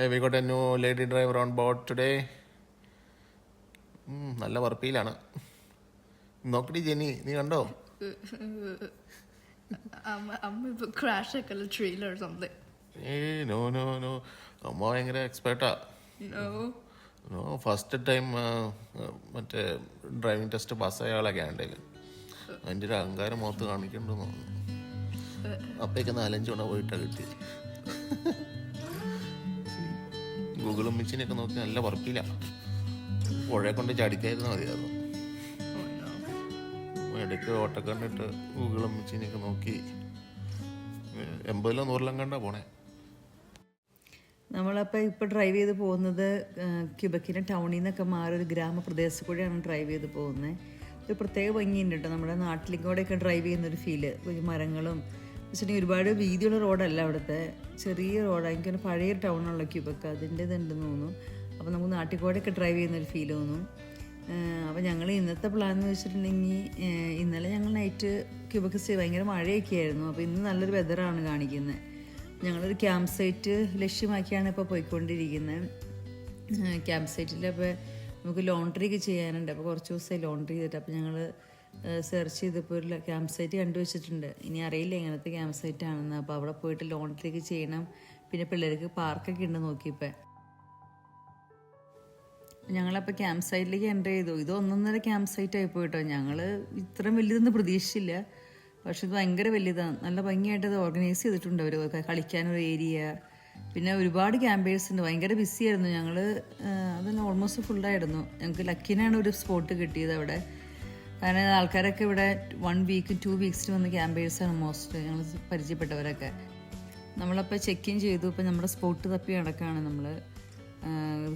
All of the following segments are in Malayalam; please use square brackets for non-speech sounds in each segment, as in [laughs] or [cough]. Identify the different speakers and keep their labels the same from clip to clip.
Speaker 1: Hey, we got a new lady driver on board today. നല്ല വർപ്പിയിലാണ് നോക്കടി ജെനി നീ കണ്ടോ? അമ്മ ഭയങ്കര എക്സ്പേർട്ടാ ഫസ്റ്റ് ടൈം മറ്റേ ഡ്രൈവിംഗ് ടെസ്റ്റ് പാസ്സായ ആളൊക്കെ ഉണ്ടെങ്കിൽ അതിന്റെ ഒരു അഹങ്കാരം മുഖത്ത് കാണിക്കണ്ടെന്ന് തോന്നുന്നു. അപ്പേക്ക് നാലഞ്ച് തവണ പോയിട്ടാണ് കിട്ടി ഗൂഗിളും മിച്ചിനെയൊക്കെ നോക്കി നല്ല വർക്കില്ല പുഴയെ കൊണ്ട് ചടിക്കായിരുന്നു മതിയായിരുന്നു. ഇടയ്ക്ക് ഓട്ടക്കണ്ടിട്ട് ഗൂഗിളും മിച്ചിനെയൊക്കെ നോക്കി. എൺപതിലോ നൂറിലും കണ്ടാ പോണേ.
Speaker 2: നമ്മളപ്പോൾ ഇപ്പോൾ ഡ്രൈവ് ചെയ്ത് പോകുന്നത് ക്യൂബക്കിന്റെ ടൗണിൽ നിന്നൊക്കെ മാറി ഒരു ഗ്രാമപ്രദേശത്ത് കൂടെയാണ് ഡ്രൈവ് ചെയ്ത് പോകുന്നത്. ഒരു പ്രത്യേക ഭംഗിയുണ്ട് കേട്ടോ നമ്മുടെ നാട്ടിലേക്കൂടെയൊക്കെ ഡ്രൈവ് ചെയ്യുന്നൊരു ഫീൽ ഒരു മരങ്ങളും വെച്ചിട്ടുണ്ടെങ്കിൽ ഒരുപാട് വീതിയുള്ള റോഡല്ല അവിടുത്തെ. ചെറിയ റോഡാണ് എനിക്കൊരു പഴയ ടൗണുള്ള ക്യൂബൊക്കെ അതിന്റെ ഇതുണ്ടെന്ന് തോന്നുന്നു. അപ്പോൾ നമുക്ക് നാട്ടിക്കോടൊക്കെ ഡ്രൈവ് ചെയ്യുന്നൊരു ഫീൽ തോന്നും. അപ്പോൾ ഞങ്ങൾ ഇന്നത്തെ പ്ലാൻ എന്ന് വെച്ചിട്ടുണ്ടെങ്കിൽ ഇന്നലെ ഞങ്ങൾ നൈറ്റ് ക്യൂബക്ക് സ്റ്റേ ഭയങ്കര മഴയൊക്കെ ആയിരുന്നു. അപ്പോൾ ഇന്ന് നല്ലൊരു വെതറാണ് കാണിക്കുന്നത് ഞങ്ങളൊരു ക്യാമ്പ് സൈറ്റ് ലക്ഷ്യമാക്കിയാണ് ഇപ്പോൾ പോയിക്കൊണ്ടിരിക്കുന്നത് ക്യാമ്പ് സൈറ്റിൽ അപ്പോൾ നമുക്ക് ലോണ്ട്രി ഒക്കെ ചെയ്യാനുണ്ട്. അപ്പോൾ കുറച്ച് ദിവസമായി ലോണ്ട്രി ചെയ്തിട്ട്. അപ്പോൾ ഞങ്ങൾ സെർച്ച് ചെയ്തപ്പോൾ ഒരു ക്യാമ്പ് സൈറ്റ് കണ്ടുവച്ചിട്ടുണ്ട്. ഇനി അറിയില്ല എങ്ങനത്തെ ക്യാമ്പ് സൈറ്റ് ആണെന്ന്. അപ്പോൾ അവിടെ പോയിട്ട് ലോണിലേക്ക് ചെയ്യണം. പിന്നെ പിള്ളേർക്ക് പാർക്കൊക്കെ ഉണ്ട് നോക്കിയപ്പോൾ ഞങ്ങളപ്പോൾ ക്യാമ്പ് സൈറ്റിലേക്ക് എന്റർ ചെയ്തു. ഇത് ഒന്നൊന്നര ക്യാമ്പ് സൈറ്റ് ആയി പോയിട്ടോ. ഞങ്ങൾ ഇത്രയും വലിയതെന്ന് പ്രതീക്ഷിച്ചില്ല. പക്ഷെ ഇത് ഭയങ്കര വലിയതാണ് നല്ല ഭംഗിയായിട്ട് ഇത് ഓർഗനൈസ് ചെയ്തിട്ടുണ്ട് അവർ കളിക്കാനൊരു ഏരിയ പിന്നെ ഒരുപാട് ക്യാമ്പേഴ്സ് ഉണ്ട്. ഭയങ്കര ബിസി ആയിരുന്നു. ഞങ്ങൾ അതെല്ലാം ഓൾമോസ്റ്റ് ഫുള്ളായിരുന്നു ഞങ്ങൾക്ക് ലക്കിനാണ് ഒരു സ്പോട്ട് കിട്ടിയത് അവിടെ. കാരണം ആൾക്കാരൊക്കെ ഇവിടെ വൺ വീക്ക് ടു വീക്സിൽ വന്ന് ക്യാമ്പേഴ്സാണ് മോസ്റ്റ് ഞങ്ങൾ പരിചയപ്പെട്ടവരൊക്കെ. നമ്മളപ്പോൾ ചെക്ക് ഇൻ ചെയ്തു. ഇപ്പം നമ്മുടെ സ്പോട്ട് തപ്പി നടക്കുകയാണ് നമ്മൾ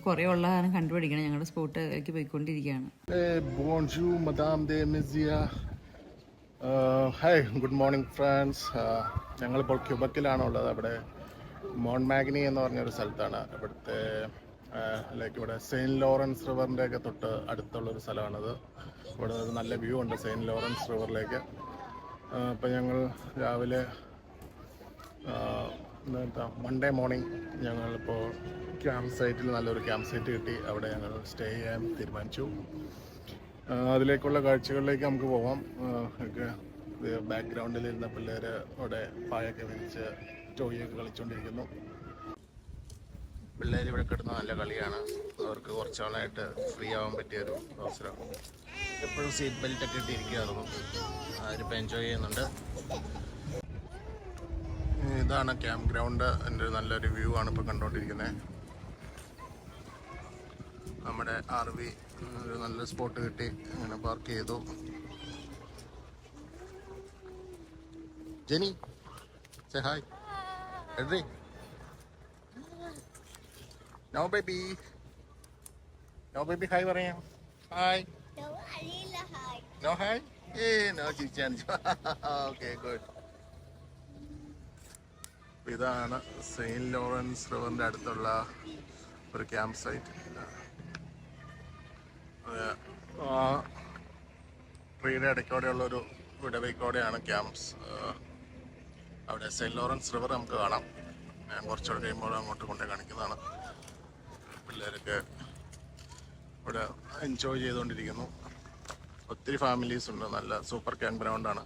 Speaker 2: കുറേ ഉള്ള കാരണം കണ്ടുപിടിക്കണം. ഞങ്ങളുടെ സ്പോട്ടിലേക്ക് പോയിക്കൊണ്ടിരിക്കുകയാണ്.
Speaker 1: Hi good morning friends. ഞങ്ങളിപ്പോൾ ക്യൂബക്കിലാണുള്ളത്. അവിടെ മോൺ മാഗ്നി എന്ന് പറഞ്ഞൊരു സ്ഥലത്താണ്. ഇവിടുത്തെ ലൈക്ക് ഇവിടെ സെയിന്റ് ലോറൻസ് റിവറിന്റെ ഒക്കെ തൊട്ട് അടുത്തുള്ളൊരു സ്ഥലമാണിത്. ഇവിടെ ഒരു നല്ല വ്യൂ ഉണ്ട് സെയിന്റ് ലോറൻസ് റിവറിലേക്ക്. അപ്പോൾ ഞങ്ങൾ രാവിലെ എന്താ മൺഡേ മോർണിംഗ് ഞങ്ങളിപ്പോൾ ക്യാമ്പ് സൈറ്റിൽ നല്ലൊരു ക്യാമ്പ് സൈറ്റ് കിട്ടി. അവിടെ ഞങ്ങൾ സ്റ്റേ ചെയ്യാൻ തീരുമാനിച്ചു. അതിലേക്കുള്ള കാഴ്ചകളിലേക്ക് നമുക്ക് പോവാം. ഒക്കെ ബാക്ക്ഗ്രൗണ്ടിൽ ഇരുന്ന പിള്ളേർ അവിടെ പായൊക്കെ വിരിച്ച് ടോയൊക്കെ കളിച്ചുകൊണ്ടിരിക്കുന്നു പിള്ളേർ ഇവിടെ കിടന്ന നല്ല കളിയാണ്. അവർക്ക് കുറച്ച് നാളായിട്ട് ഫ്രീ ആവാൻ പറ്റിയ ഒരു അവസരം. എപ്പോഴും സീറ്റ് ബെൽറ്റ് ഒക്കെ ഇട്ടിരിക്കുകയായിരുന്നു അവരിപ്പോൾ എൻജോയ് ചെയ്യുന്നുണ്ട്. ഇതാണ് ക്യാമ്പ് ഗ്രൗണ്ട് എന്റെ നല്ലൊരു വ്യൂ ആണ് ഇപ്പോൾ കണ്ടുകൊണ്ടിരിക്കുന്നത് നമ്മുടെ ആർ വി ഒരു നല്ല സ്പോട്ട് കിട്ടി. അങ്ങനെ പാർക്ക് ചെയ്തു. Jenny say hi എഡ്രി. No baby no baby hi പറയാം. ഹായ് നോ ഹായ് ഏ നോ ചിരിച്ചാൻ ഓക്കെ ഗുഡ് ഇതാണ് സെയിന്റ് ലോറൻസ് റിവറിന്റെ അടുത്തുള്ള ഒരു ക്യാമ്പ് സൈറ്റ്. ആ ട്രീയുടെ ഇടയ്ക്കോടെയുള്ള ഒരു വിടവയ്ക്കോടെയാണ് ക്യാമ്പ്സ് അവിടെ സെയിന്റ് ലോറൻസ് റിവർ നമുക്ക് കാണാം. ഞാൻ കുറച്ചുകൂടെ കഴിയുമ്പോൾ അങ്ങോട്ട് കൊണ്ടേ കാണിക്കുന്നതാണ്. പിള്ളേരൊക്കെ ഇവിടെ എൻജോയ് ചെയ്തുകൊണ്ടിരിക്കുന്നു. ഒത്തിരി ഫാമിലീസ് ഉണ്ട്. നല്ല സൂപ്പർ ക്യാമ്പ് ഗ്രൗണ്ടാണ്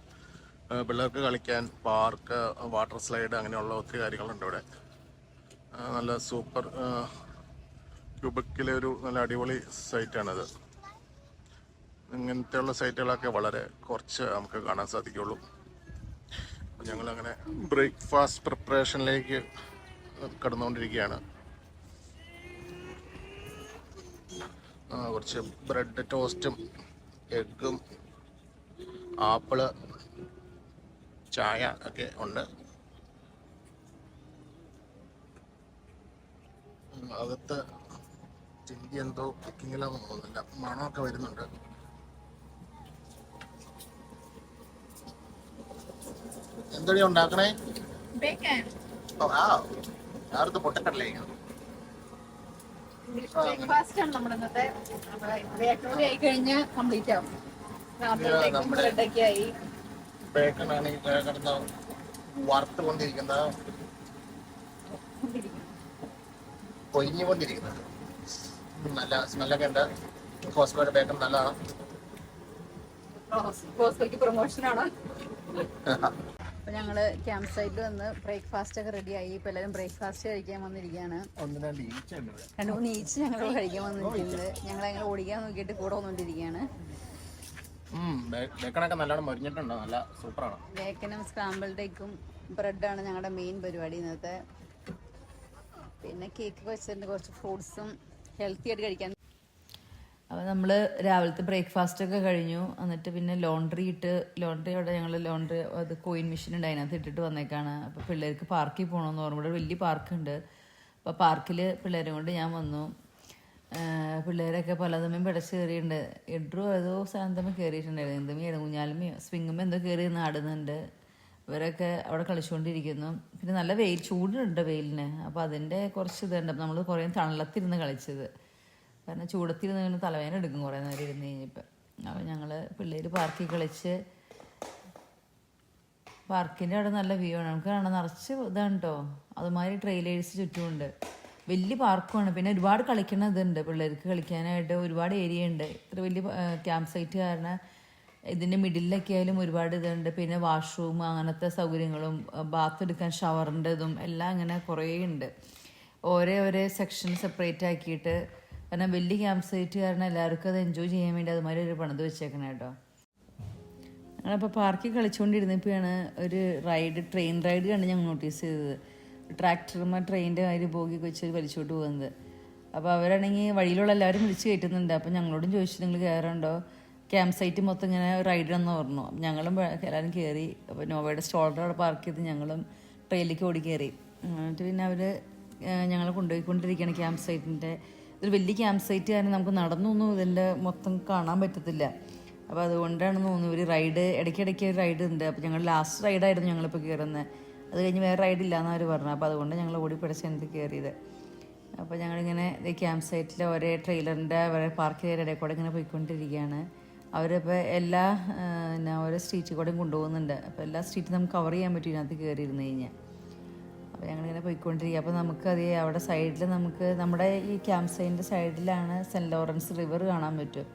Speaker 1: പിള്ളേർക്ക് കളിക്കാൻ പാർക്ക് വാട്ടർ സ്ലൈഡ് അങ്ങനെയുള്ള ഒത്തിരി കാര്യങ്ങളുണ്ട് ഇവിടെ. നല്ല സൂപ്പർ ക്യൂബക്കിലെ ഒരു നല്ല അടിപൊളി സൈറ്റാണിത് ഇങ്ങനത്തെയുള്ള സൈറ്റുകളൊക്കെ വളരെ കുറച്ച് നമുക്ക് കാണാൻ സാധിക്കുള്ളൂ. ഞങ്ങളങ്ങനെ ബ്രേക്ക്ഫാസ്റ്റ് പ്രിപ്പറേഷനിലേക്ക് കടന്നുകൊണ്ടിരിക്കുകയാണ്. കുറച്ച് ബ്രെഡ് ടോസ്റ്റും എഗ്ഗും ആപ്പിൾ ചായ ഒക്കെ ഉണ്ട്. അകത്ത് ചില്ലി എന്തോ കുക്കിങ്ങിലാന്ന് തോന്നുന്നില്ല. മണമൊക്കെ വരുന്നുണ്ട്. എന്തടി ഉണ്ടാക്കണേ?
Speaker 3: ആ
Speaker 1: ഓ ആ. ഞാനടുത്ത് പൊട്ടക്കടലായിരിക്കും
Speaker 3: ബ്രേക്ക്ഫാസ്റ്റ് ആണ് നമ്മുടെ ഇന്നത്തെ. ബേക്കറി ആയി കഴിഞ്ഞ് കംപ്ലീറ്റ് ആവും.
Speaker 1: നമ്മുടെ-
Speaker 3: ബ്രെഡൊക്കെ ആയി.
Speaker 1: ബേക്കണാണ് കിടന്ന് വറുത്ത് കൊണ്ടിരിക്കുന്നത് നല്ല സ്മെല്ലൊക്കെ ഉണ്ട്. കോസ്കോയുടെ ബേക്കൺ നല്ലതാണ്.
Speaker 3: കോസ്കോയ്ക്ക് പ്രൊമോഷനാണ് [laughs] അപ്പൊ ഞങ്ങൾ ക്യാമ്പ് സൈറ്റിൽ വന്ന് ബ്രേക്ക്ഫാസ്റ്റ് ഒക്കെ റെഡി ആയി. ഇപ്പൊ എല്ലാരും ബ്രേക്ക്ഫാസ്റ്റ് കഴിക്കാൻ വന്നിരിക്കുകയാണ്
Speaker 1: രണ്ടു
Speaker 3: മൂന്ന് ഈച്ച് ഞങ്ങൾ കഴിക്കാൻ വന്നിട്ടുണ്ട് ഞങ്ങൾ അങ്ങനെ ഓടിക്കാൻ നോക്കിയിട്ട് കൂടെ വന്നുകൊണ്ടിരിക്കുകയാണ്
Speaker 1: ബേ- ബേക്കണൊക്കെ നല്ലോണം മൊരിഞ്ഞിട്ടുണ്ടോ. നല്ല സൂപ്പറാണ്.
Speaker 3: ബേക്കനും സ്ക്രാമ്പിൾഡ് എഗ്ഗും ബ്രെഡാണ് ഞങ്ങളുടെ മെയിൻ പരിപാടി ഇന്നത്തെ. പിന്നെ കേക്ക് വെച്ചിട്ടുണ്ട്. കുറച്ച് ഫ്രൂട്ട്സും ഹെൽത്തി ആയിട്ട് കഴിക്കാൻ
Speaker 2: അപ്പോൾ നമ്മൾ രാവിലത്തെ ബ്രേക്ക്ഫാസ്റ്റ് ഒക്കെ കഴിഞ്ഞു. എന്നിട്ട് പിന്നെ ലോണ്ടറി ഇട്ട് ലോണ്ടറി അവിടെ ഞങ്ങൾ ലോണ്ടറി അത് കോയിൻ മെഷീൻ ഉണ്ട് അതിനകത്ത് ഇട്ടിട്ട് വന്നേക്കാണ്. അപ്പോൾ പിള്ളേർക്ക് പാർക്കിൽ പോകണമെന്ന് പറഞ്ഞു ഇവിടെ വലിയ പാർക്കുണ്ട് അപ്പോൾ പാർക്കിൽ പിള്ളേരെ കൊണ്ട് ഞാൻ വന്നു. പിള്ളേരൊക്കെ പലതമ്മയും പിടച്ച് കയറിയിട്ടുണ്ട്. എഡ്രു ഏതോ സാധനത്തമ്മ കയറിയിട്ടുണ്ടായിരുന്നു. എന്തും ഇടങ്ങുഞ്ഞാലും സ്വിങ്ങുമ്പോൾ എന്തോ കയറി നാടുന്നുണ്ട്. ഇവരൊക്കെ അവിടെ കളിച്ചുകൊണ്ടിരിക്കുന്നു. പിന്നെ നല്ല വെയിൽ ചൂടുണ്ട് വെയിലിന്. അപ്പോൾ അതിന്റെ കുറച്ച് ഇതുണ്ട്. നമ്മൾ കുറേ തണലത്തിരുന്ന് കളിച്ചത്. കാരണം ചൂടത്തിരുന്ന് ഇങ്ങനെ തലവേദന എടുക്കും കുറേ നേരം ഇരുന്ന് കഴിഞ്ഞപ്പോൾ അപ്പോൾ ഞങ്ങൾ പിള്ളേർ പാർക്കിൽ കളിച്ച് പാർക്കിന്റെ അവിടെ നല്ല വ്യൂ ആണ്. നമുക്ക് കാണാൻ നിറച്ച് ഇതാണ് കേട്ടോ അതുമാതിരി ട്രെയിലേഴ്സ് ചുറ്റുമുണ്ട്. വലിയ പാർക്കുമാണ്. പിന്നെ ഒരുപാട് കളിക്കണ ഇതുണ്ട്. പിള്ളേർക്ക് കളിക്കാനായിട്ട് ഒരുപാട് ഏരിയ ഉണ്ട്. ഇത്ര വലിയ ക്യാമ്പ് സൈറ്റ് കാരണം ഇതിന്റെ മിഡിലൊക്കെ ആയാലും ഒരുപാട് ഇതുണ്ട്. പിന്നെ വാഷ്റൂം അങ്ങനത്തെ സൗകര്യങ്ങളും ബാത്ത് എടുക്കാൻ ഷവറിന്റെ ഇതും എല്ലാം അങ്ങനെ കുറേ ഉണ്ട്. ഓരോ ഓരോ സെക്ഷൻ സെപ്പറേറ്റ് ആക്കിയിട്ട് കാരണം വലിയ ക്യാമ്പ് സൈറ്റ് കാരണം എല്ലാവർക്കും അത് എൻജോയ് ചെയ്യാൻ വേണ്ടി അതുമാതിരി ഒരു പണിത് വെച്ചേക്കണേ കേട്ടോ. ഞങ്ങളപ്പോൾ പാർക്കിൽ കളിച്ചുകൊണ്ടിരുന്നപ്പോഴാണ് ഒരു റൈഡ് ട്രെയിൻ റൈഡ് കണ്ട് ഞങ്ങൾ നോട്ടീസ് ചെയ്തത്. ട്രാക്ടർമാർ ട്രെയിനിന്റെ കാര്യം പോകി വെച്ച് വലിച്ചോട്ട് പോകുന്നത്. അപ്പോൾ അവരാണെങ്കിൽ വഴിയിലുള്ള എല്ലാവരും വിളിച്ച് കയറ്റുന്നുണ്ട് അപ്പോൾ ഞങ്ങളോടും ചോദിച്ചു നിങ്ങൾ കയറുണ്ടോ ക്യാമ്പ് സൈറ്റ് മൊത്തം ഇങ്ങനെ റൈഡിനെന്ന് പറഞ്ഞു. ഞങ്ങളും എല്ലാവരും കയറി അപ്പോൾ നോവയുടെ സ്റ്റോളിന്റെ അവിടെ പാർക്ക് ചെയ്ത് ഞങ്ങളും ട്രെയിനിലേക്ക് ഓടി കയറി എന്നിട്ട് പിന്നെ അവർ ഞങ്ങളെ കൊണ്ടുപോയിക്കൊണ്ടിരിക്കുകയാണ് ക്യാമ്പ് സൈറ്റിന്റെ ഇതൊരു വലിയ ക്യാമ്പ് സൈറ്റ് കാരണം നമുക്ക് നടന്നൊന്നും ഇതിന്റെ മൊത്തം കാണാൻ പറ്റത്തില്ല. അപ്പോൾ അതുകൊണ്ടാണ് തോന്നുന്നു ഒരു റൈഡ് ഇടയ്ക്കിടയ്ക്ക് ഒരു റൈഡ് ഉണ്ട്. അപ്പോൾ ഞങ്ങൾ ലാസ്റ്റ് റൈഡായിരുന്നു ഞങ്ങളിപ്പോൾ കയറുന്നത് അത് കഴിഞ്ഞ് വേറെ റൈഡ് ഇല്ലയെന്ന് അവർ പറഞ്ഞു. അപ്പോൾ അതുകൊണ്ട് ഞങ്ങൾ ഓടി പിടിച്ച് എനിക്ക് കയറിയത് അപ്പോൾ ഞങ്ങളിങ്ങനെ ഈ ക്യാമ്പ് സൈറ്റിലെ ഒരേ ട്രെയിലറിന്റെ ഒരേ പാർക്ക് ചെയ്ത ഇടയിൽ കൂടെ ഇങ്ങനെ പോയിക്കൊണ്ടിരിക്കുകയാണ്. അവരിപ്പോൾ എല്ലാ പിന്നെ ഓരോ സ്ട്രീറ്റിൽ കൂടെയും കൊണ്ടുപോകുന്നുണ്ട്. അപ്പോൾ എല്ലാ സ്ട്രീറ്റും നമുക്ക് കവർ ചെയ്യാൻ പറ്റും ഇതിനകത്ത് കയറിയിരുന്ന് കഴിഞ്ഞാൽ ഞങ്ങളിങ്ങനെ പോയിക്കൊണ്ടിരിക്കുക. അപ്പോൾ നമുക്ക് അത് അവിടെ സൈഡിൽ നമുക്ക് നമ്മുടെ ഈ ക്യാമ്പ് സൈറ്റിന്റെ സൈഡിലാണ് സെന്റ് ലോറൻസ് റിവർ കാണാൻ പറ്റും.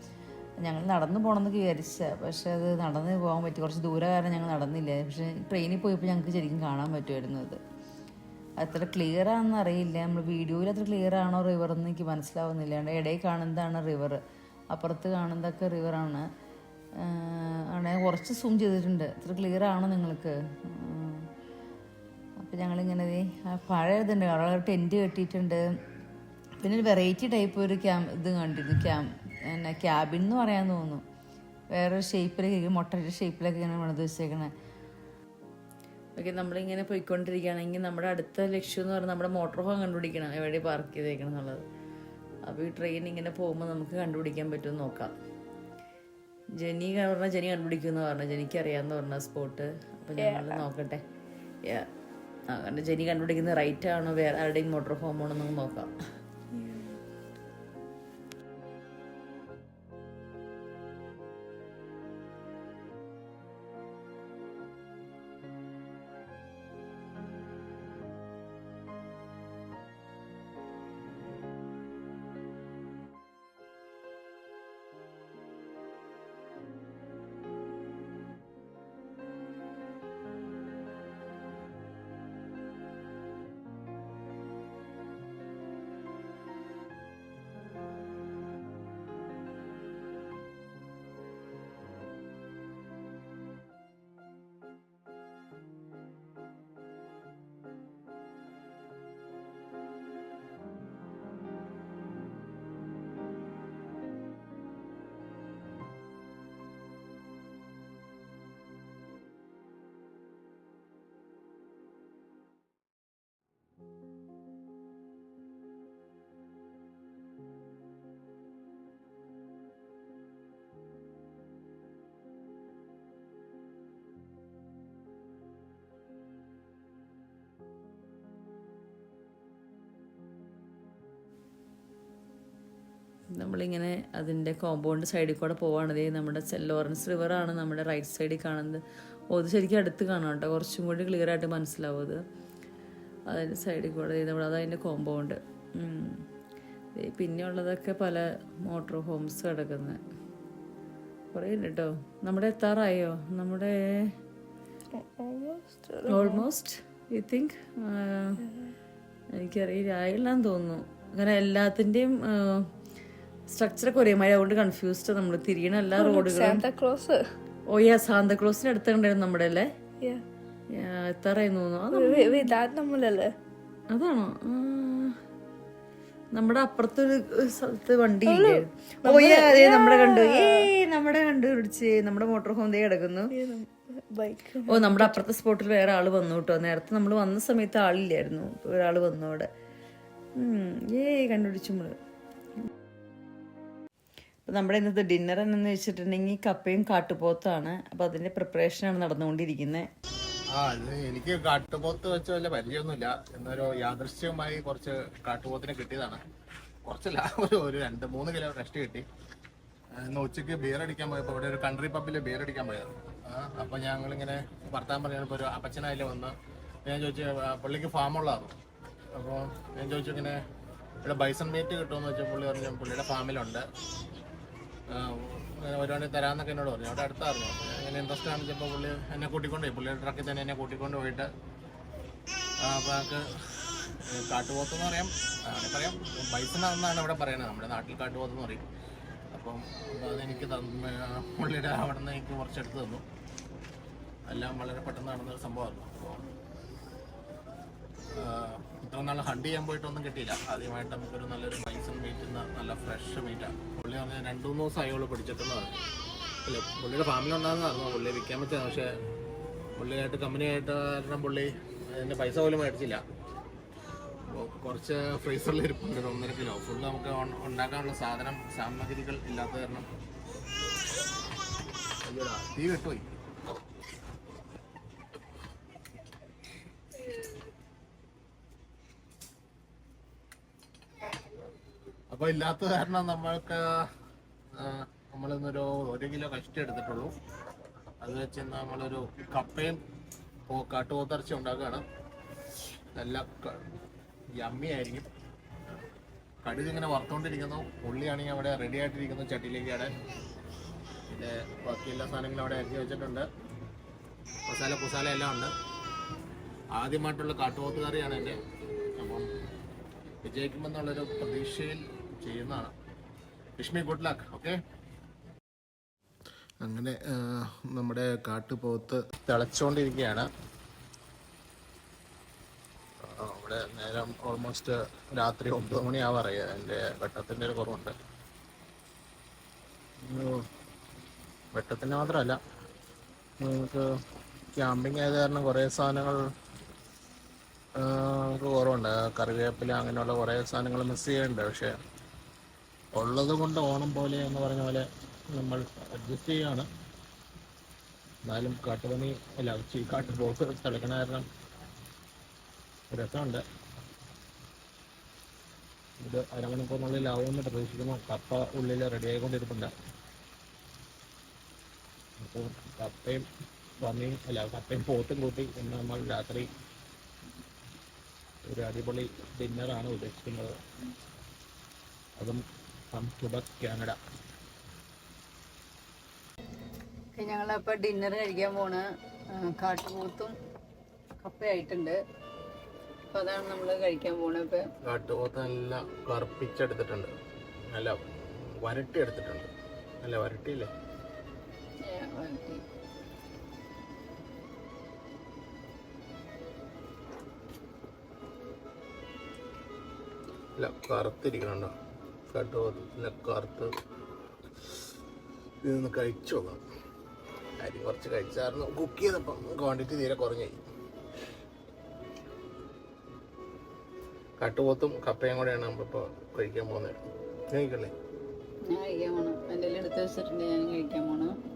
Speaker 2: ഞങ്ങൾ നടന്നു പോകണമെന്ന് വിചാരിച്ച പക്ഷെ അത് നടന്ന് പോകാൻ പറ്റി. കുറച്ച് ദൂരെ കാരണം ഞങ്ങൾ നടന്നില്ല. പക്ഷേ ട്രെയിനിൽ പോയപ്പോൾ ഞങ്ങൾക്ക് ശരിക്കും കാണാൻ പറ്റുമായിരുന്നു അത്. അത്ര ക്ലിയർ ആണെന്ന് അറിയില്ല. നമ്മൾ വീഡിയോയിൽ അത്ര ക്ലിയർ ആണോ റിവർ എന്ന് എനിക്ക് മനസ്സിലാവുന്നില്ല. ഇടയിൽ കാണുന്നതാണ് റിവർ അപ്പുറത്ത് കാണുന്നതൊക്കെ റിവറാണ് ആണെ. കുറച്ച് സൂം ചെയ്തിട്ടുണ്ട്. അത്ര ക്ലിയർ ആണോ നിങ്ങൾക്ക്? അപ്പോൾ ഞങ്ങളിങ്ങനെ ദേ ആ പഴയ ഇതുണ്ട് അവിടെ ടെന്റ് കെട്ടിയിട്ടുണ്ട്. പിന്നെ ഒരു വെറൈറ്റി ടൈപ്പ് ഒരു ക്യാം ഇത് കണ്ടിരുന്നു. ക്യാം പിന്നെ ക്യാബിൻ എന്ന് പറയാൻ തോന്നുന്നു. വേറൊരു ഷേപ്പിലേക്ക് മുട്ടയുടെ ഷേപ്പിലൊക്കെ ഇങ്ങനെ പണിത് വെച്ചേക്കണേ. ഓക്കെ നമ്മളിങ്ങനെ പോയിക്കൊണ്ടിരിക്കുകയാണെങ്കിൽ നമ്മുടെ അടുത്ത ലക്ഷ്യം എന്ന് പറഞ്ഞാൽ നമ്മുടെ മോട്ടോർ ഹോം കണ്ടുപിടിക്കണം. എവിടെ പാർക്ക് ചെയ്തേക്കണം എന്നുള്ളത്. അപ്പോൾ ഈ ട്രെയിൻ ഇങ്ങനെ പോകുമ്പോൾ നമുക്ക് കണ്ടുപിടിക്കാൻ പറ്റുമെന്ന് നോക്കാം. ജെനി പറഞ്ഞാൽ ജെനി കണ്ടുപിടിക്കുമെന്ന് പറഞ്ഞു. ജെനിക്ക് അറിയാമെന്ന് പറഞ്ഞ സ്പോട്ട് അപ്പോൾ ഞങ്ങൾ നോക്കട്ടെ. കാരണം ജനി കണ്ടുപിടിക്കുന്നത് റൈറ്റ് ആണോ വേറെ ആരുടെയും മോട്ടോർ ആണോ നമുക്ക് നോക്കാം. നമ്മളിങ്ങനെ അതിന്റെ കോമ്പൗണ്ട് സൈഡിൽ കൂടെ പോവുകയാണത് നമ്മുടെ ലോറൻസ് റിവറാണ് നമ്മുടെ റൈറ്റ് സൈഡിൽ കാണുന്നത്. അത് ശരിക്കും അടുത്ത് കാണാം കേട്ടോ. കുറച്ചും കൂടി ക്ലിയർ ആയിട്ട് മനസ്സിലാവും അത്. അതിന്റെ സൈഡിൽ കൂടെ നമ്മുടെ അതതിന്റെ കോമ്പൗണ്ട് പിന്നെ ഉള്ളതൊക്കെ പല മോട്ടോർ ഹോംസ് കിടക്കുന്നത് കുറേ ഉണ്ട് കേട്ടോ. നമ്മുടെ എത്താറായോ? നമ്മുടെ ഓൾമോസ്റ്റ് യു തിങ്ക് എനിക്കറിയില്ല. ആയില്ലാന്ന് തോന്നുന്നു. അങ്ങനെ എല്ലാത്തിന്റെയും സ്ട്രക്ചറൊക്കെ ഒരേ മാതിരി അതുകൊണ്ട് കൺഫ്യൂസ്ഡ് നമ്മൾ തിരിയണ എല്ലാ റോഡുകളും
Speaker 4: Claus.
Speaker 2: ഓ യാ സാന്തക്ലോസിന്റെ അടുത്തുണ്ടായിരുന്നു നമ്മുടെ അല്ലേ?
Speaker 4: എത്ര നമ്മളല്ലേ?
Speaker 2: അതാണോ? നമ്മടെ അപ്പുറത്തൊരു സ്ഥലത്ത് വണ്ടി ഇല്ലേ? ഓ yeah, അതെ നമ്മുടെ കണ്ടു. ഏ നമ്മുടെ കണ്ടു പിടിച്ച്. നമ്മുടെ മോട്ടോർ ഹോം ദേ കിടക്കുന്നു. ഓ നമ്മുടെ അപ്പുറത്തെ സ്പോട്ടിൽ വേറെ ആൾ വന്നു കേട്ടോ. നേരത്തെ നമ്മൾ വന്ന സമയത്ത് ആളില്ലായിരുന്നു. ഒരാൾ വന്നു അവിടെ. ഏ കണ്ടുപിടിച്ചു നമ്മൾ. അപ്പൊ നമ്മുടെ ഇന്നത്തെ ഡിന്നർ എന്നു വെച്ചിട്ടുണ്ടെങ്കിൽ കപ്പയും കാട്ടുപോത്താണ്. അപ്പോൾ അതിന്റെ പ്രിപ്പറേഷനാണ് നടന്നുകൊണ്ടിരിക്കുന്നത്
Speaker 1: ആ എനിക്ക് കാട്ടുപോത്ത് വെച്ച് വലിയ പരിചയമൊന്നുമില്ല. എന്നൊരു യാദൃശ്യമായി കുറച്ച് കാട്ടുപോത്തിനെ കിട്ടിയതാണ്. കുറച്ചല്ല ഒരു ഒരു രണ്ട് മൂന്ന് കിലോ റെസ്റ്റ് കിട്ടി. ഇന്ന് ഉച്ചയ്ക്ക് ബിയർ അടിക്കാൻ പോയപ്പോൾ ഇവിടെ ഒരു കൺട്രി പബ്ബിൽ ബിയർ അടിക്കാൻ പോയത്. അപ്പോൾ ഞങ്ങളിങ്ങനെ വർത്താൻ പറഞ്ഞപ്പോൾ ഒരു അപ്പച്ചനായാലും വന്ന്. ഞാൻ ചോദിച്ചു പുള്ളിക്ക് ഫാമുള്ളതാണ് അപ്പോൾ ഞാൻ ചോദിച്ചു ഇങ്ങനെ ഇവിടെ ബൈസൺ മീറ്റ് കിട്ടുമെന്ന് വെച്ചാൽ പുള്ളി പറഞ്ഞു പുള്ളിയുടെ ഫാമിലുണ്ട് വരുവാണെങ്കിൽ തരാമെന്നൊക്കെ എന്നോട് പറഞ്ഞു. അവിടെ അടുത്തായിരുന്നു. ഇങ്ങനെ ഇൻട്രസ്റ്റ് കാണിച്ചപ്പോൾ പുള്ളി എന്നെ കൂട്ടിക്കൊണ്ട് പോയി പുള്ളിയുടെ ട്രക്കിൽ തന്നെ എന്നെ കൂട്ടിക്കൊണ്ട് പോയിട്ട് അപ്പോൾ ഞങ്ങൾക്ക് കാട്ടുപോത്തെന്ന് പറയാം. അങ്ങനെ പറയാം. ബൈസണെന്നാണ് ഇവിടെ പറയുന്നത് നമ്മുടെ നാട്ടിൽ കാട്ടുപോത്തെന്ന് പറയും. അപ്പം അതെനിക്ക് പുള്ളിയുടെ അവിടെ നിന്ന് എനിക്ക് കുറച്ചെടുത്ത് തന്നു. എല്ലാം വളരെ പെട്ടെന്ന് നടന്നൊരു സംഭവമായിരുന്നു. അപ്പോൾ ഇത്ര നാൾ ഹണ്ട് ചെയ്യാൻ പോയിട്ടൊന്നും കിട്ടിയില്ല. ആദ്യമായിട്ട് നമുക്കൊരു നല്ലൊരു ബൈസൺ മീറ്റ് നല്ല ഫ്രഷ് മീറ്റാണ് പുള്ളി പറഞ്ഞാൽ രണ്ടു മൂന്ന് ദിവസം അയോൾ പിടിച്ചിട്ടുള്ളത്. അല്ല പുള്ളിയുടെ ഫാമിലി ഉണ്ടാകുന്നതായിരുന്നു പുള്ളി വിൽക്കാൻ പറ്റിയത് പക്ഷേ പുള്ളിയായിട്ട് കമ്പനിയായിട്ട് കാരണം പുള്ളി അതിന്റെ പൈസ പോലും മേടിച്ചില്ല. അപ്പോൾ കുറച്ച് ഫ്രീസറിൽ ഇരിപ്പുണ്ട്. ഒരു ഒന്നര കിലോ ഫുൾ നമുക്ക് ഉണ്ടാക്കാനുള്ള സാധനം സാമഗ്രികൾ ഇല്ലാത്ത കാരണം. തീ വിട്ടുപോയി അപ്പൊ ഇല്ലാത്ത കാരണം നമ്മൾക്ക് നമ്മളിന്നൊരു ഒരു കിലോ കഷ്ടി എടുത്തിട്ടുള്ളൂ. അത് വെച്ച് നമ്മളൊരു കപ്പയും കാട്ടുപോത്തിറച്ചി ഉണ്ടാക്കുകയാണ്. നല്ല യമ്മി ആയിരിക്കും. കടുക് ഇങ്ങനെ വറുത്തോണ്ടിരിക്കുന്നു. ഉള്ളിയാണെങ്കിൽ അവിടെ റെഡി ആയിട്ടിരിക്കുന്നു ചട്ടിയിലേക്ക് അവിടെ. പിന്നെ ബാക്കി എല്ലാ സാധനങ്ങളും അവിടെ ഇറക്കി വെച്ചിട്ടുണ്ട്. മസാല കുസാല എല്ലാം ഉണ്ട്. ആദ്യമായിട്ടുള്ള കാട്ടുപോത്ത് കറിയാണ് എന്റെ അപ്പം വിജയിക്കുമെന്നുള്ളൊരു പ്രതീക്ഷയിൽ ചെയ്യുന്നതാണ്. വിഷ്മി ഗുഡ് ലക്ക് ഓക്കെ അങ്ങനെ നമ്മുടെ കാട്ടുപോത്ത് തിളച്ചുകൊണ്ടിരിക്കുകയാണ് അവിടെ നേരം ഓൾമോസ്റ്റ് രാത്രി ഒമ്പത് മണിയാവാറായി. എന്റെ വെട്ടത്തിന്റെ ഒരു കുറവുണ്ട്. വെട്ടത്തിന്റെ മാത്രമല്ല നമുക്ക് ക്യാമ്പിങ് ആയത് കാരണം കുറേ സാധനങ്ങൾ നമുക്ക് കുറവുണ്ട്. കറിവേപ്പില അങ്ങനെയുള്ള കുറേ സാധനങ്ങൾ മിസ് ചെയ്യുന്നുണ്ട്. പക്ഷേ ഉള്ളത് കൊണ്ട് ഓണം പോലെ എന്ന് പറഞ്ഞ പോലെ നമ്മൾ അഡ്ജസ്റ്റ് ചെയ്യാണ്. എന്നാലും കാട്ടുപണി അല്ല ഉച്ച കാട്ടുപോത്ത് തിളക്കണ കാരണം രസമുണ്ട്. ഇത് അരമണിക്കൂറിനുള്ളിൽ ആവുമെന്ന് പ്രതീക്ഷിക്കുന്നു. കപ്പ ഉള്ളിൽ റെഡി ആയിക്കൊണ്ടിരിപ്പുണ്ട്. അപ്പോൾ കപ്പയും പന്നിയും അല്ല കപ്പയും പോത്തും കൂട്ടി ഇന്ന് നമ്മൾ രാത്രി ഒരു അടിപൊളി ഡിന്നറാണ് ഉദ്ദേശിക്കുന്നത്. അതും ഫ്രം ക്യുബക് കാനഡ
Speaker 3: ഞങ്ങളപ്പോൾ ഡിന്നർ കഴിക്കാൻ പോണ്. കാട്ടുപോത്തും കപ്പയായിട്ടുണ്ട്. അപ്പൊ അതാണ് നമ്മൾ കഴിക്കാൻ പോണത് ഇപ്പൊ.
Speaker 1: കാട്ടുപോത്ത് നല്ല കറുപ്പിച്ചെടുത്തിട്ടുണ്ട് നല്ല വരട്ടി എടുത്തിട്ടുണ്ട് നല്ല വരട്ടിയില്ലേ?
Speaker 3: വരട്ടി.
Speaker 1: നല്ല കറുത്തിരിക്കണുണ്ടോ കാട്ടുപോത്ത് നല്ല കറുത്ത് ഇതൊന്ന് കഴിച്ചു അരി കുറച്ച് കഴിച്ചായിരുന്നു. കുക്ക് ചെയ്തപ്പം ക്വാണ്ടിറ്റി തീരെ കുറഞ്ഞു കട്ടുപോത്തും കപ്പയും കൂടെയാണ് നമ്മളിപ്പോൾ കഴിക്കാൻ പോകുന്നത്. കഴിക്കല്ലേ?
Speaker 3: ഞാൻ കഴിക്കാൻ പോണം. എന്റെ എടുത്ത് വെച്ചിട്ടുണ്ട്. ഞാൻ കഴിക്കാൻ പോണം.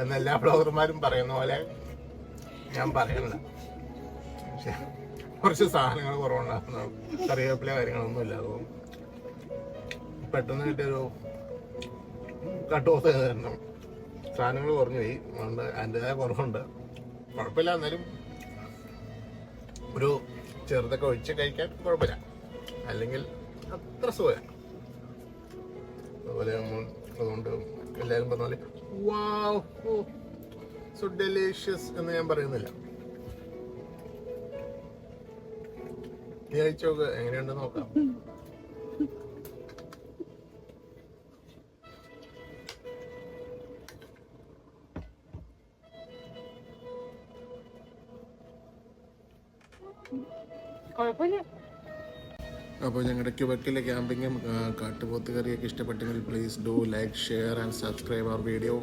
Speaker 1: എന്നെല്ലാ ബ്ലോഗർമാരും പറയുന്ന പോലെ ഞാൻ പറയണില്ല പക്ഷെ കുറച്ച് സാധനങ്ങൾ കുറവുണ്ടാകുന്ന കറിവേപ്പില കാര്യങ്ങളൊന്നും ഇല്ല അപ്പോൾ പെട്ടെന്ന് കിട്ടിയൊരു കട്ടുപോത്ത് കാരണം സാധനങ്ങൾ കുറഞ്ഞു പോയി. അതുകൊണ്ട് അതിന്റെതായ കുറവുണ്ട്. കുഴപ്പമില്ല എന്നാലും ഒരു ചെറുതൊക്കെ ഒഴിച്ച് കഴിക്കാൻ കുഴപ്പമില്ല. അല്ലെങ്കിൽ അത്ര സുഖം അതുപോലെ നമ്മൾ അതുകൊണ്ട് എല്ലാവരും പറഞ്ഞ പോലെ വാവ് സോ ഡെലീഷ്യസ് എന്ന് ഞാൻ പറയുന്നില്ല. നീ കഴിച്ചു നോക്ക് എങ്ങനെയുണ്ടെന്ന് നോക്കാം. അപ്പോൾ ഞങ്ങളുടെ ക്യുബക്കിലെ ക്യാമ്പിങ്ങും കാട്ടുപോത്ത് കറിയൊക്കെ ഇഷ്ടപ്പെട്ടെങ്കിൽ please do like share and subscribe our video